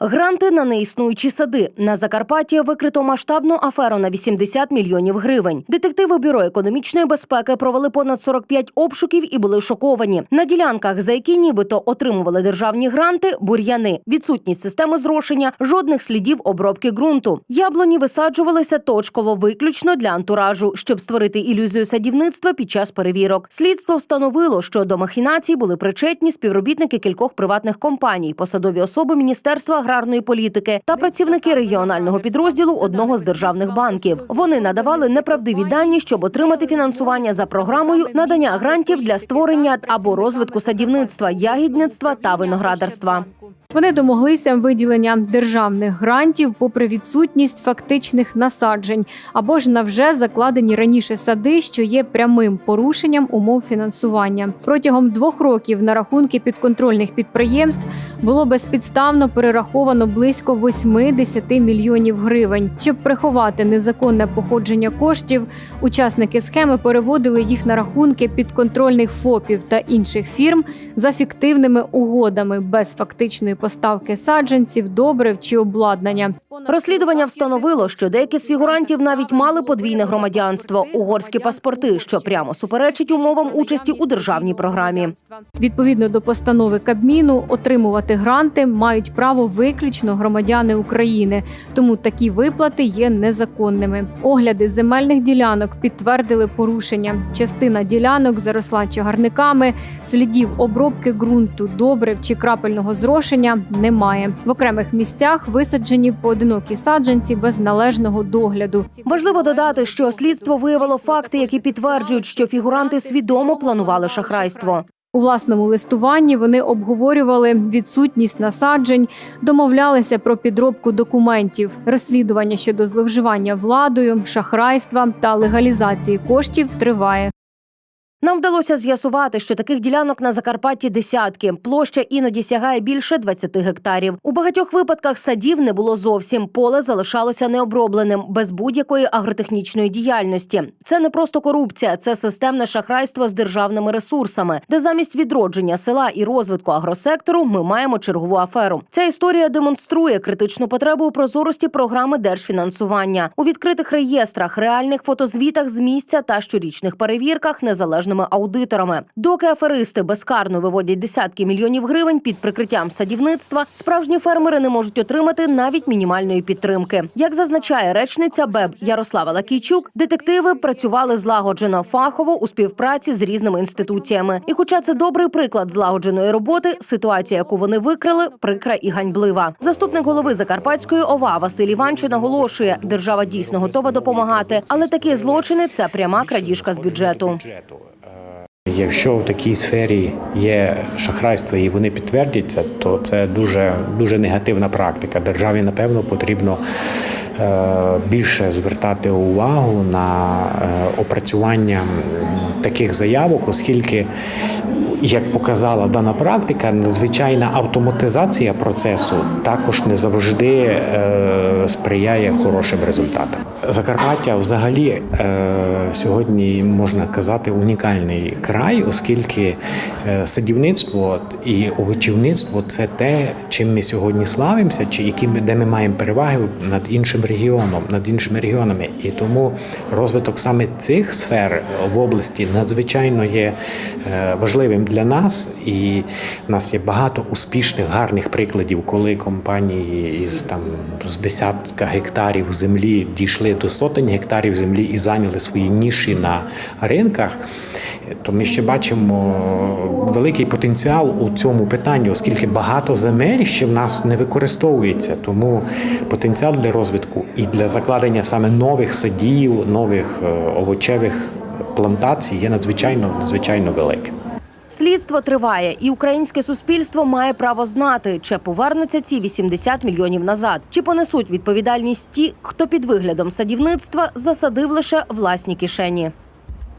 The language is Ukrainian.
Гранти на неіснуючі сади на Закарпатті викрито масштабну аферу на 80 мільйонів гривень. Детективи бюро економічної безпеки провели понад 45 обшуків і були шоковані. На ділянках, за які нібито отримували державні гранти, бур'яни, відсутність системи зрошення, жодних слідів обробки ґрунту. Яблуні висаджувалися точково виключно для антуражу, щоб створити ілюзію садівництва під час перевірок. Слідство встановило, що до махінацій були причетні співробітники кількох приватних компаній, посадові особи міністерства аграрної політики та працівники регіонального підрозділу одного з державних банків. Вони надавали неправдиві дані, щоб отримати фінансування за програмою надання грантів для створення або розвитку садівництва, ягідництва та виноградарства. Вони домоглися виділення державних грантів попри відсутність фактичних насаджень або ж на вже закладені раніше сади, що є прямим порушенням умов фінансування. Протягом двох років на рахунки підконтрольних підприємств було безпідставно перераховано близько 80 мільйонів гривень. Щоб приховати незаконне походження коштів, учасники схеми переводили їх на рахунки підконтрольних ФОПів та інших фірм за фіктивними угодами без фактичної поставки саджанців, добрив чи обладнання. Розслідування встановило, що деякі з фігурантів навіть мали подвійне громадянство угорські паспорти, що прямо суперечить умовам участі у державній програмі. Відповідно до постанови Кабміну, отримувати гранти мають право виключно громадяни України, тому такі виплати є незаконними. Огляди земельних ділянок підтвердили порушення. Частина ділянок заросла чагарниками, слідів обробки ґрунту, добрив чи крапельного зрошення немає. В окремих місцях висаджені поодинокі саджанці без належного догляду. Важливо додати, що слідство виявило факти, які підтверджують, що фігуранти свідомо планували шахрайство. У власному листуванні вони обговорювали відсутність насаджень, домовлялися про підробку документів, розслідування щодо зловживання владою, шахрайства та легалізації коштів триває. Нам вдалося з'ясувати, що таких ділянок на Закарпатті десятки. Площа іноді сягає більше 20 гектарів. У багатьох випадках садів не було зовсім. Поле залишалося необробленим, без будь-якої агротехнічної діяльності. Це не просто корупція, це системне шахрайство з державними ресурсами, де замість відродження села і розвитку агросектору ми маємо чергову аферу. Ця історія демонструє критичну потребу у прозорості програми держфінансування у відкритих реєстрах, реальних фотозвітах з місця та щорічних перевірках незалежними аудиторами. Доки аферисти безкарно виводять десятки мільйонів гривень під прикриттям садівництва, справжні фермери не можуть отримати навіть мінімальної підтримки. Як зазначає речниця БЕБ Ярослава Лакійчук, детективи працювали злагоджено фахово у співпраці з різними інституціями. І, хоча це добрий приклад злагодженої роботи, ситуація, яку вони викрили, прикра і ганьблива. Заступник голови Закарпатської ОВА Василь Іванчо наголошує, держава дійсно готова допомагати, але такі злочини це пряма крадіжка з бюджету. Якщо в такій сфері є шахрайство і вони підтвердяться, то це дуже дуже негативна практика. Державі напевно потрібно е, більше звертати увагу на е, опрацювання таких заявок, оскільки, як показала дана практика, надзвичайна автоматизація процесу також не завжди е, сприяє хорошим результатам. Закарпаття взагалі е, сьогодні можна казати унікальний край, оскільки е, садівництво і овочівництво це те, чим ми сьогодні славимося, чи які ми, де ми маємо переваги над іншим регіоном, над іншими регіонами. І тому розвиток саме цих сфер в області надзвичайно є е, важливим для нас. І в нас є багато успішних, гарних прикладів, коли компанії із там з десятка гектарів землі дійшли до сотень гектарів землі і зайняли свої ніші на ринках. То ми ще бачимо великий потенціал у цьому питанні, оскільки багато земель ще в нас не використовується. Тому потенціал для розвитку і для закладення саме нових садів, нових е, овочевих плантацій є надзвичайно надзвичайно великим. Слідство триває, і українське суспільство має право знати, чи повернуться ці 80 мільйонів назад, чи понесуть відповідальність ті, хто під виглядом садівництва засадив лише власні кишені.